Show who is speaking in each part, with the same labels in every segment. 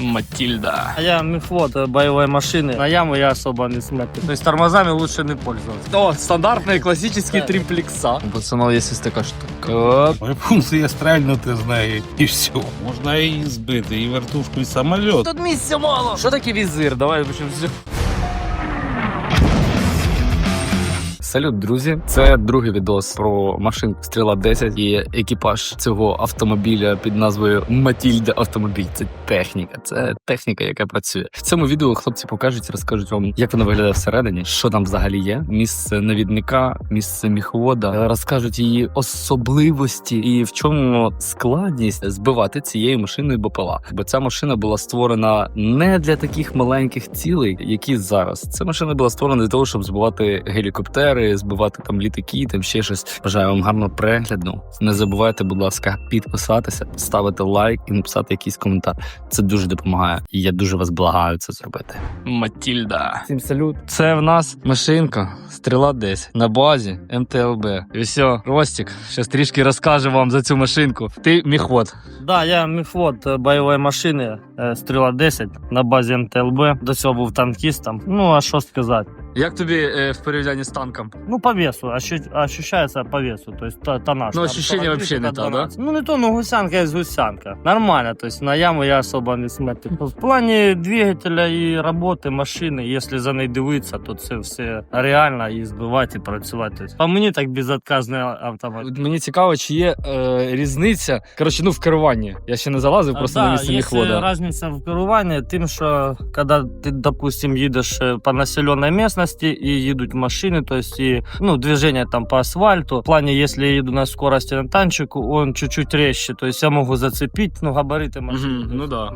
Speaker 1: Матильда.
Speaker 2: А я мехвод э, боевой машины. На яму я особо не смотрю. То есть тормозами лучше не пользоваться.
Speaker 1: О, стандартные классические
Speaker 2: Да.
Speaker 1: тримплекса. У пацанов есть такая штука.
Speaker 3: Функція стрельнути з неї і все. Можна і збити, і вертушку, і самоліт.
Speaker 1: Тут місця мало. Що таке візир? Давай почнемо з Салют, друзі! Це другий відос про машинку Стріла 10 і екіпаж цього автомобіля під назвою Матільда Автомобіль. Це техніка, це техніка, яка працює. В цьому відео хлопці покажуть, розкажуть вам, як вона виглядає всередині, що там взагалі є. Місце навідника, місце міховода, розкажуть її особливості і в чому складність збивати цією машиною БПЛА. Бо ця машина була створена не для таких маленьких цілей, які зараз. Ця машина була створена для того, щоб збивати гелікоптери, збивати там літаки, там ще щось. Бажаю вам гарного перегляду. Не забувайте, будь ласка, підписатися, ставити лайк і написати якийсь коментар. Це дуже допомагає. І я дуже вас благаю це зробити. Матільда. Всім салют. Це в нас машинка стріла 10 на базі МТЛБ. І все, Ростик, ще трішки розкаже вам за цю машинку. Ти міхвод.
Speaker 2: Да, я мехвод э, боевой машины э, Стрела 10 на базе МТЛБ. До цього був танкістом. Ну, а що сказати?
Speaker 1: Як тобі е, в порівнянні з танком?
Speaker 2: Ну, по весу, ощу- ощущается по весу, то есть та- тоннаж.
Speaker 1: Ну,
Speaker 2: там
Speaker 1: ощущение
Speaker 2: 43,
Speaker 1: вообще не то, да?
Speaker 2: 12. Ну, не то, ну, гусянка есть гусянка. Нормально, то есть на яму я особо не смотрю. В плані двигателя і роботи машини, якщо за нею дивитися, то це все реально і збивати, і працювати. Тобто, по мені так безотказний автомобіль.
Speaker 1: От Мені цікаво, чи є е, різниця. Коротше, ну в керуванні. Я ще не залазив просто на місце
Speaker 2: є
Speaker 1: міхвода.
Speaker 2: різниця в керуванні тим, що коли ти, допустим, їдеш е, по населеній місцевості і їдуть машини, то есть і ну, движение там по асфальту. В плані, якщо я їду на скорості на танчику, он чуть-чуть резче, то есть я можу зацепити, ну, габарити машини.
Speaker 1: Мгм, ну да.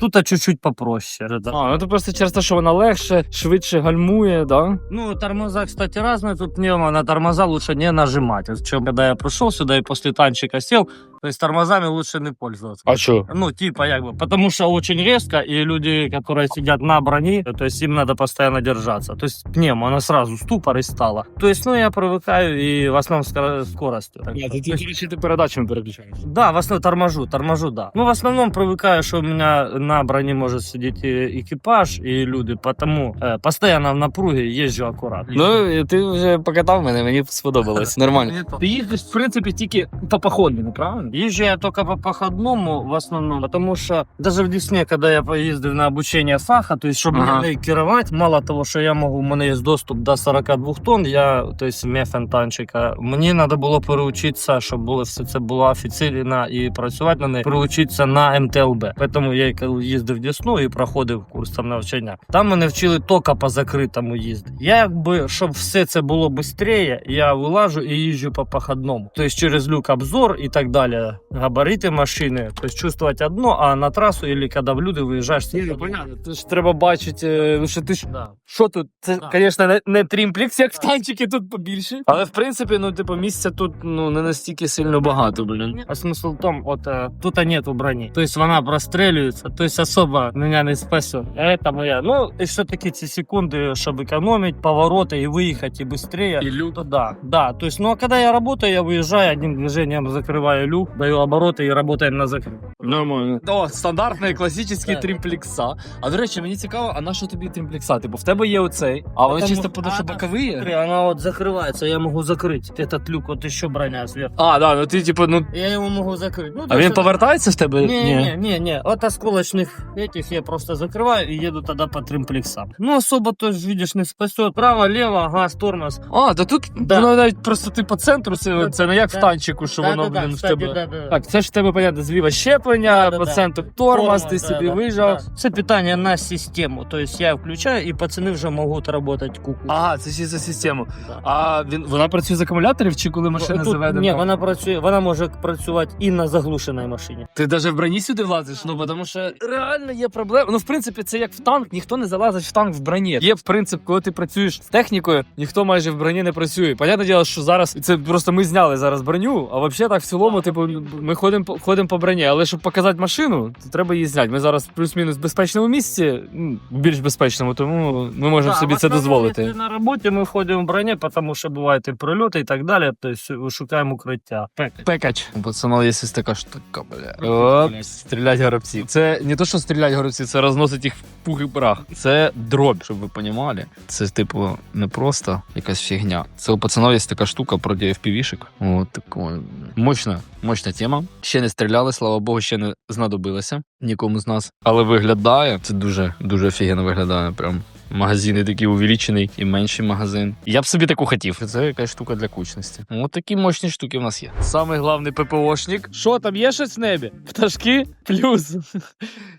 Speaker 2: Тут а чуть-чуть попроще. да.
Speaker 1: А, ну це просто через те, що вона легше, швидше гальмує, да?
Speaker 2: Ну, тормоза, кстати, разные. Тут пневмо на тормоза лучше не нажимать. Вот чем, когда я пришел сюда и после танчика сел, то есть тормозами лучше не пользоваться.
Speaker 1: А що?
Speaker 2: Ну, типа, как бы, потому что очень резко, и люди, которые сидят на броне, то есть им надо постоянно держаться. То есть пневмо, она сразу ступор и стала. То есть, ну, я привыкаю и в основном скоро- скоростью. Так
Speaker 1: Ні,
Speaker 2: что-
Speaker 1: ти, ти, коротше, ти передачами переключаєш.
Speaker 2: да, в основном торможу, торможу, да. Ну, в основном привыкаю, что у меня на броне может сидеть и экипаж, и люди, потому э, постоянно в напруге езжу аккуратно.
Speaker 1: Ну, ти вже покатав мене, мені сподобалось. Нормально. Ти їздиш, в принципі, тільки по походному, правильно?
Speaker 2: Езжу я только по походному в основном, потому что даже в Десне, когда я поездил на обучение фаха, то есть, чтобы
Speaker 1: Ага.
Speaker 2: мене керувати, мало того, що я можу, у мене є доступ до 42 тонн, я, то есть, мефен танчика, мені треба було переучитися, щоб було все це було офіційно і працювати на неї, переучитися на МТЛБ. Тому я їздив в Десну і проходив курс там навчання. Там мене вчили тільки по закритому їзду. Я якби, щоб все це було швидше, я вилажу і їжджу по походному. Тобто через люк обзор і так далі Габарити машини, тобто чувствувати одно, а на трасу, або коли в люди виїжджаєш, це
Speaker 1: Ні, понятно. Ти ж треба бачити, е, ну, що ти ж
Speaker 2: Да.
Speaker 1: Що тут? Це,
Speaker 2: Да.
Speaker 1: звісно, не, не трімплекс, як в танчики, тут побільше. Але в принципі, ну, типу, місця тут ну, не настільки сильно багато, блін.
Speaker 2: А смысл в том, вот э, тут нету брони. То есть она простреливается, то есть особо меня не спасет. Поэтому я, ну, и все-таки эти секунды, чтобы экономить повороты и выехать и быстрее.
Speaker 1: І люк.
Speaker 2: то да, да. То есть, ну, а когда я работаю, я выезжаю, одним движением закрываю люк, даю обороты и работаем на закрыт.
Speaker 1: Нормально. О, стандартний класичний
Speaker 2: Да.
Speaker 1: трімплекса. А до речі, мені цікаво, а на що тобі трімплекса? Типу, в тебе є оцей, а вони
Speaker 2: Потому-
Speaker 1: чисто тому, що
Speaker 2: А,
Speaker 1: бокові?
Speaker 2: Смотри, она вот закрывается, я могу закрыть этот люк, вот еще броня сверху.
Speaker 1: А, да, ну ти, типу, ну.
Speaker 2: Я его могу закрыть. Ну, то
Speaker 1: А він
Speaker 2: есть это-
Speaker 1: повертається в тебе?
Speaker 2: Не, не, не, не, от осколочных этих я просто закрываю и еду тогда по тримплексам. Ну, особо тоже, видишь, не спасет. Право, лево, газ, тормоз.
Speaker 1: А, то тут
Speaker 2: Да.
Speaker 1: воно навіть просто ти по центру, це,
Speaker 2: Да,
Speaker 1: це не як в
Speaker 2: да.
Speaker 1: танчику, що воно,
Speaker 2: Да-да-да,
Speaker 1: блін, в
Speaker 2: кстати,
Speaker 1: тебе.
Speaker 2: да-да.
Speaker 1: Так, це ж в тебе, понятно, зліва щеплення,
Speaker 2: Да-да-да.
Speaker 1: тормоз, ти
Speaker 2: да,
Speaker 1: собі
Speaker 2: да,
Speaker 1: вижав.
Speaker 2: да. Це питання на систему. То есть я включаю, і пацани вже можуть работать куку.
Speaker 1: Ага, це ще за систему.
Speaker 2: Да.
Speaker 1: А він вона працює з акумуляторів чи коли машина
Speaker 2: Тут-
Speaker 1: заведена?
Speaker 2: Ні, вона працює, вона може працювати і на заглушеній машині.
Speaker 1: Ти навіть в броні сюди влазиш? Ну тому що реально є проблема. Ну, в принципі, це як в танк, ніхто не залазить в танк в броні. Є в принцип, коли ти працюєш з технікою, ніхто майже в броні не працює. Понятне діло, що зараз це просто ми зняли зараз броню, а взагалі так в цілому, типу, ми ходимо по- ходимо по броні, але щоб показати машину, то треба її зняти. Ми зараз плюс-мінус в безпечному місці, ну, більш безпечному, тому ми можемо собі це дозволити.
Speaker 2: На роботі ми ходимо в броні, тому що бувають і прильоти і так далі. Тобто шукаємо укриття.
Speaker 1: Пекач. Пацанов, є така штука, бля. Оп, стрілять горобці. Це не то, що стрілять горобці, це розносить їх в пух і прах. Це дробь, щоб ви понімали. Це, типу, не просто якась фігня. Це у пацанов є така штука проти FPV-шек. От такое. Мощна, мощна тема. Ще не стріляли, слава Богу, ще не знадобилося нікому з нас. Але виглядає. Це дуже, дуже офігенно виглядає. Прям. Магазини такі увеличений і менший магазин. Я б собі таку хотів. Це якась штука для кучності. Ось такі мощні штуки в нас є. Самий главний ППОшник. Що там є щось в небі? Пташки плюс.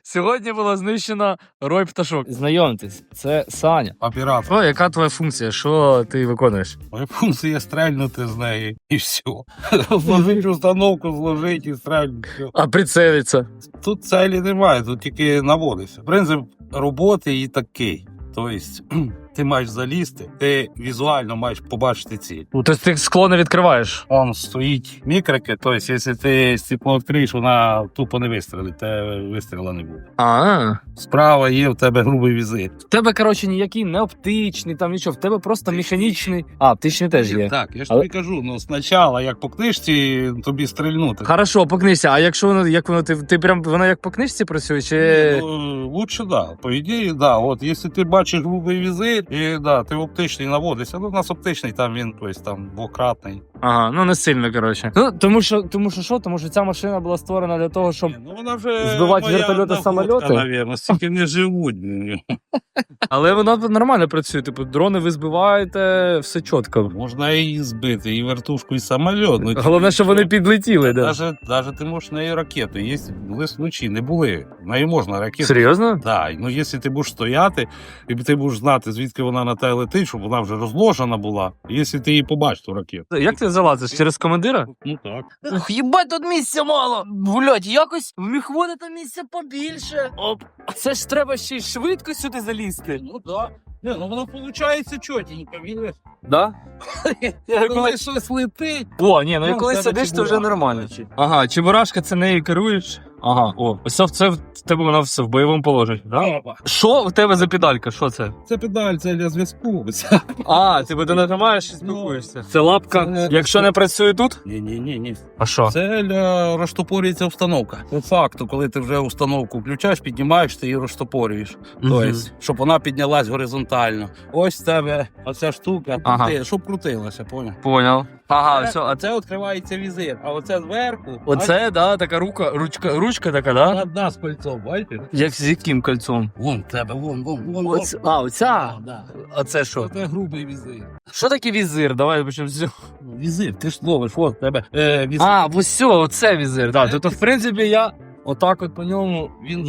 Speaker 1: Сьогодні було знищено рой пташок. Знайомтесь, це Саня.
Speaker 3: Оператор.
Speaker 1: О, яка твоя функція? Що ти виконуєш?
Speaker 3: Моя функція стрельнути з неї і все. Зложити установку, зложити і стрельнути.
Speaker 1: А прицелиться.
Speaker 3: Тут цілі немає, тут тільки наводиться. Принцип роботи і такий. Тобто, ти маєш залізти, ти візуально маєш побачити ціль.
Speaker 1: Тобто ти скло не відкриваєш.
Speaker 3: Он стоїть мікрики, тобто, якщо ти стекло відкриєш, вона тупо не вистрілить, те вистріла не буде.
Speaker 1: А,
Speaker 3: Справа є в тебе грубий візит.
Speaker 1: в тебе, коротше, ніякий не оптичний, там нічого, в тебе просто механічний. А, оптичний теж є.
Speaker 3: Так, я ж
Speaker 1: Але-
Speaker 3: тобі кажу, ну спочатку, як по книжці, тобі стрільнути.
Speaker 1: Хорошо, по книжці. А якщо воно, як воно, ти, ти прям воно як по книжці працює, чи.
Speaker 3: Ну, лучше да. По ідеї, да. От якщо ти бачиш грубий візит, і да, ти оптичний наводишся. Ну, у нас оптичний, там він, тобто там двократний.
Speaker 1: Ага, ну не сильно, коротше. Ну, тому що, тому що що? Тому що ця машина була створена для того, щоб.
Speaker 3: Ні, ну вона вже
Speaker 1: збивати
Speaker 3: моя
Speaker 1: вертольоти,
Speaker 3: находка,
Speaker 1: самольоти?
Speaker 3: Навірно, стільки не живуть.
Speaker 1: Але вона нормально працює. Типу, дрони ви збиваєте, все чітко.
Speaker 3: Можна і збити, і вертушку, і самоліт. Ну,
Speaker 1: Головне, щоб вони підлетіли, да.
Speaker 3: Даже, даже ти можеш нею ракету. Є були случаї, не були. Нею можна ракету.
Speaker 1: Серйозно?
Speaker 3: Так, ну якщо ти будеш стояти, і ти будеш знати, звідки вона на тебе летить, щоб вона вже розложена була. Якщо ти її побачиш, ту ракету.
Speaker 1: Як ти залазиш? Через командира?
Speaker 3: Ну так.
Speaker 1: Ух, їбать, тут місця мало. Блять, якось в водити місця побільше. Оп. Це ж треба ще й швидко сюди залізти.
Speaker 3: Ну так. Не, ну воно виходить чотенько, видиш?
Speaker 1: Да?
Speaker 3: Коли щось летить.
Speaker 1: О, ні, ну і
Speaker 3: Ну,
Speaker 1: коли сидиш, то вже нормально. Ага, чебурашка, це нею керуєш. Ага, о, ось це в це в тебе вона все в бойовому положенні. Да?
Speaker 3: Опа.
Speaker 1: Що в тебе за педалька? Що це?
Speaker 3: Це педаль, це для зв'язку.
Speaker 1: А, ти буде нажимаєш і спілкуєшся. Це лапка.
Speaker 3: Це-
Speaker 1: Якщо не працює тут?
Speaker 3: Ні, ні, ні, ні.
Speaker 1: А що?
Speaker 3: Це для розтопорюється установка. По факту, коли ти вже установку включаєш, піднімаєш, ти її розтопорюєш. Тобто, щоб вона піднялась горизонтально. Ось в тебе оця штука,
Speaker 1: Ага.
Speaker 3: крути- щоб крутилася, поняв?
Speaker 1: Поняв. Ага, все, а
Speaker 3: це відкривається візир, а оце зверху.
Speaker 1: Оце, да, така рука, ручка, ручка така, да?
Speaker 3: Одна з кольцом, бачиш?
Speaker 1: Як з яким кольцом?
Speaker 3: Вон в тебе, вон, вон, вон.
Speaker 1: Оце, а, оця?
Speaker 3: Да.
Speaker 1: А це що?
Speaker 3: Це грубий візир.
Speaker 1: Що таке візир? Давай почнемо з цього.
Speaker 3: Ну, Візир, ти ж ловиш, от тебе е, візир.
Speaker 1: А, ось все, оце візир. Да. Тобто, в принципі, я отак от по ньому
Speaker 3: Він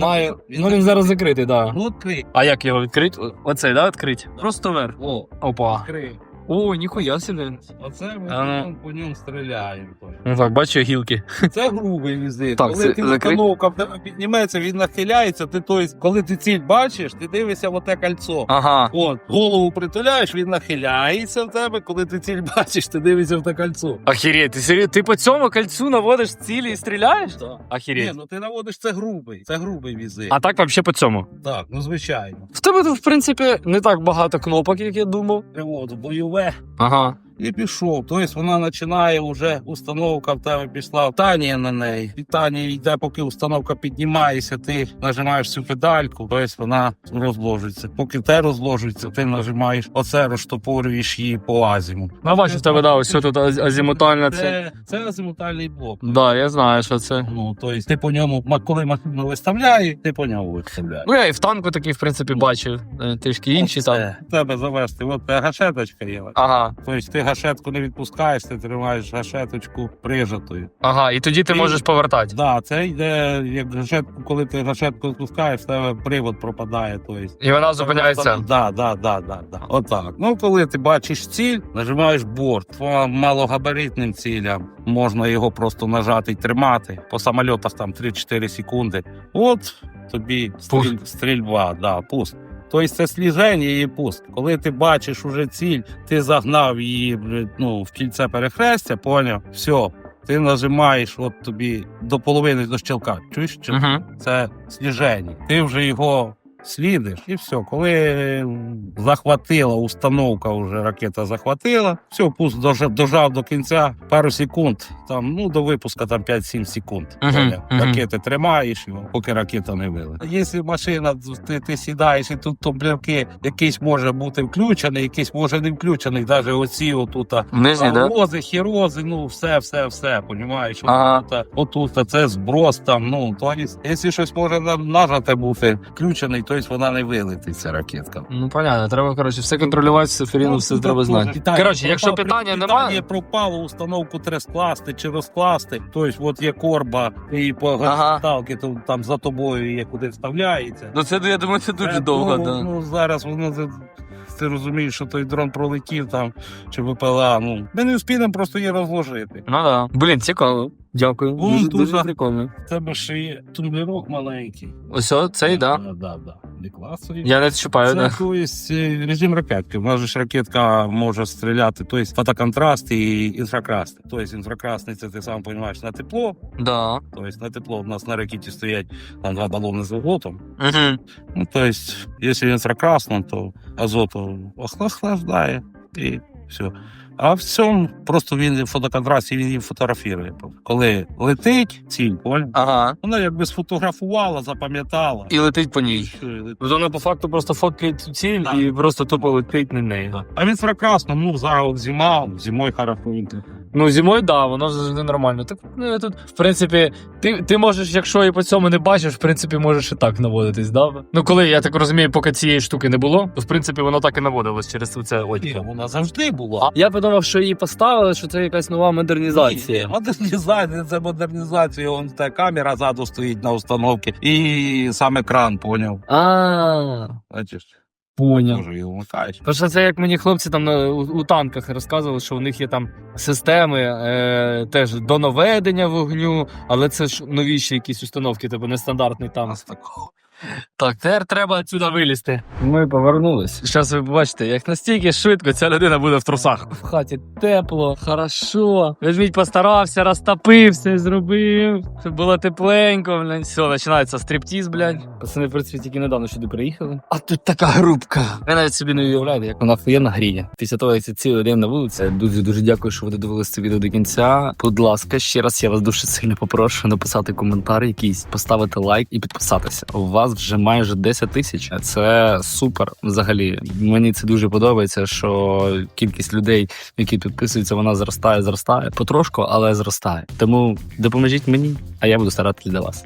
Speaker 3: він
Speaker 1: Ну він зараз закритий, так. Да.
Speaker 3: Ну, відкрий.
Speaker 1: А як його відкрити? Оцей, да, відкрити? Просто вверх.
Speaker 3: О,
Speaker 1: Опа.
Speaker 3: відкрий.
Speaker 1: О, ніхуя собі.
Speaker 3: Оце ми
Speaker 1: А ну.
Speaker 3: потім по ньому стріляємо.
Speaker 1: Ну так, бачу гілки.
Speaker 3: Це грубий візит.
Speaker 1: Так,
Speaker 3: коли
Speaker 1: це
Speaker 3: ти установка в тебе підніметься, він нахиляється. Ти тобто, коли ти ціль бачиш, ти дивишся в оте кольцо.
Speaker 1: Ага.
Speaker 3: От, голову притуляєш, він нахиляється в тебе. Коли ти ціль бачиш, ти дивишся в те кольцо.
Speaker 1: Охереть, ти серйозно? Ти по цьому кольцу наводиш цілі і стріляєш?
Speaker 3: Так. Ні,
Speaker 1: Охереть.
Speaker 3: ну ти наводиш це грубий, це грубий візит.
Speaker 1: А так взагалі по цьому.
Speaker 3: Так, ну звичайно.
Speaker 1: В тебе тут, в принципі, не так багато кнопок, як я думав.
Speaker 3: От, бойове.
Speaker 1: Ага.
Speaker 3: І пішов. Тобто вона починає вже установка в тебе пішла питання на неї. Питання йде, поки установка піднімається, ти нажимаєш цю педальку, тобто вона розложиться. Поки те розложиться, ти нажимаєш оце, розтопорюєш її по азіму.
Speaker 1: Ну, бачу, тебе, да, ось тут аз- азімутальна це.
Speaker 3: Це, це азимутальний блок.
Speaker 1: Да, я знаю, що це.
Speaker 3: Ну, тобто ти по ньому, коли машину виставляє, ти по ньому виставляєш.
Speaker 1: Ну, я і в танку такий, в принципі, бачив. Е, Трішки інші там.
Speaker 3: Тебе завести. От гашеточка є.
Speaker 1: Ага,
Speaker 3: Тобто ти гашетку не відпускаєш, ти тримаєш гашеточку прижатою.
Speaker 1: ага, і тоді ти
Speaker 3: І-
Speaker 1: можеш повертати.
Speaker 3: Да, це йде як гашетку, коли ти гашетку відпускаєш, в тебе привод пропадає. Тобто.
Speaker 1: І вона зупиняється.
Speaker 3: Да, да, да, да, да. Отак. Ну, коли ти бачиш ціль, нажимаєш борт. По малогабаритним цілям можна його просто нажати і тримати. По самольотах там 3-4 секунди. От тобі стріль, стрільба, да, пуск. Тобто це сліження і пуст. Коли ти бачиш уже ціль, ти загнав її ну, в кільце перехрестя, поняв, все. ти нажимаєш, от тобі до половини до щелка. Чуєш? що
Speaker 4: uh -huh.
Speaker 3: Це сліження. Ти вже його слідиш, і все. Коли захватила установка, вже ракета захватила, все, пуст дожав, до кінця пару секунд. Там ну до випуска там 5-7 секунд. Поняв?
Speaker 4: мгм.
Speaker 3: Ракети тримаєш поки ракета не вилетить. Якщо машина, ти, ти сідаєш і тут топливки, якийсь може бути включений, якийсь може не включений. Навіть оці отут? Рози, хірози, ну все, все, все, понімаєш?
Speaker 4: Ага.
Speaker 3: Отут, отут це зброс там, ну, то якщо щось може нажати бути включений, то вона не вилетить, ця ракетка.
Speaker 4: Ну, понятно, треба, коротше, все контролювати, все фіріну, все треба знати. Коротше, якщо питання немає.
Speaker 3: Пропало установку треба скласти чи розкласти. Тобто, от є корба, і по
Speaker 4: Ага.
Speaker 3: ставки то там за тобою є куди вставляється.
Speaker 4: Ну це я думаю, це дуже
Speaker 3: Е,
Speaker 4: довго,
Speaker 3: ну,
Speaker 4: да.
Speaker 3: Ну зараз воно ти, ти розумієш, що той дрон пролетів там чи ВПЛА. Ну ми не встигнемо просто її розложити.
Speaker 4: Ну да. Блін, цікаво. Дякую.
Speaker 3: Вон
Speaker 4: Дуже, дуже прикольно.
Speaker 3: Тебе ще є тумблерок маленький.
Speaker 4: Ось о, цей, да.
Speaker 3: Да, да, Не класовий.
Speaker 4: Я не чіпаю,
Speaker 3: Це есть, е, режим ракетки. У нас же ж ракетка може стріляти, то есть фотоконтраст і інфракрасний. Тобто інфракрасний це ти сам розумієш на тепло.
Speaker 4: Да.
Speaker 3: Тобто на тепло у нас на ракеті стоять там два балони з азотом.
Speaker 4: Угу.
Speaker 3: Ну, то есть, якщо інфракрасно, то азоту охлаждає і все. А в цьому просто він фотоконтрасті він її фотографує. Коли летить ціль, понял?
Speaker 4: Ага.
Speaker 3: вона якби сфотографувала, запам'ятала.
Speaker 4: І летить по ній.
Speaker 1: Вона по факту просто фоткає цю ціль
Speaker 3: Так.
Speaker 1: і просто тупо летить на неї.
Speaker 3: А він прекрасно, ну зараз зима, зимою хорошо.
Speaker 1: Ну, зимою, да, воно завжди нормально. Так, ну, я тут, в принципі, ти, ти можеш, якщо і по цьому не бачиш, в принципі, можеш і так наводитись, да? Ну, коли, я так розумію, поки цієї штуки не було, то в принципі воно так і наводилось через це
Speaker 3: Ні, вона завжди була.
Speaker 1: Я подумав, що її поставили, що це якась нова модернізація.
Speaker 3: Ні, Модернізація, це модернізація, вон та камера ззаду стоїть на установці. І сам екран, поняв.
Speaker 1: А,
Speaker 3: Бачиш,
Speaker 1: поняв.
Speaker 3: може його вмикаєш.
Speaker 1: Тому що це як мені хлопці там на, у, у танках розказували, що у них є там системи е, теж до наведення вогню, але це ж новіші якісь установки, типу нестандартний
Speaker 3: У нас такого.
Speaker 1: Так, тепер треба відсюди вилізти. Ми повернулись. Зараз ви побачите, як настільки швидко ця людина буде в трусах. В хаті тепло, хорошо. Ведмідь постарався, розтопився, зробив. Щоб було тепленько, блядь. Все, починається стриптіз, блядь. Пацани, в принципі, тільки недавно сюди приїхали. А тут така грубка. Ви навіть собі не уявляєте, як вона охуєнно гріє. Після того, як це цілий день на вулиці, дуже дуже дякую, що ви додивилися це відео до кінця. Будь ласка, ще раз я вас дуже сильно попрошу написати коментар якийсь, поставити лайк і підписатися. У вас вже майже 10 тисяч. Це супер. Взагалі, мені це дуже подобається, що кількість людей, які підписуються, вона зростає, зростає потрошку, але зростає. Тому допоможіть мені, а я буду старатися для вас.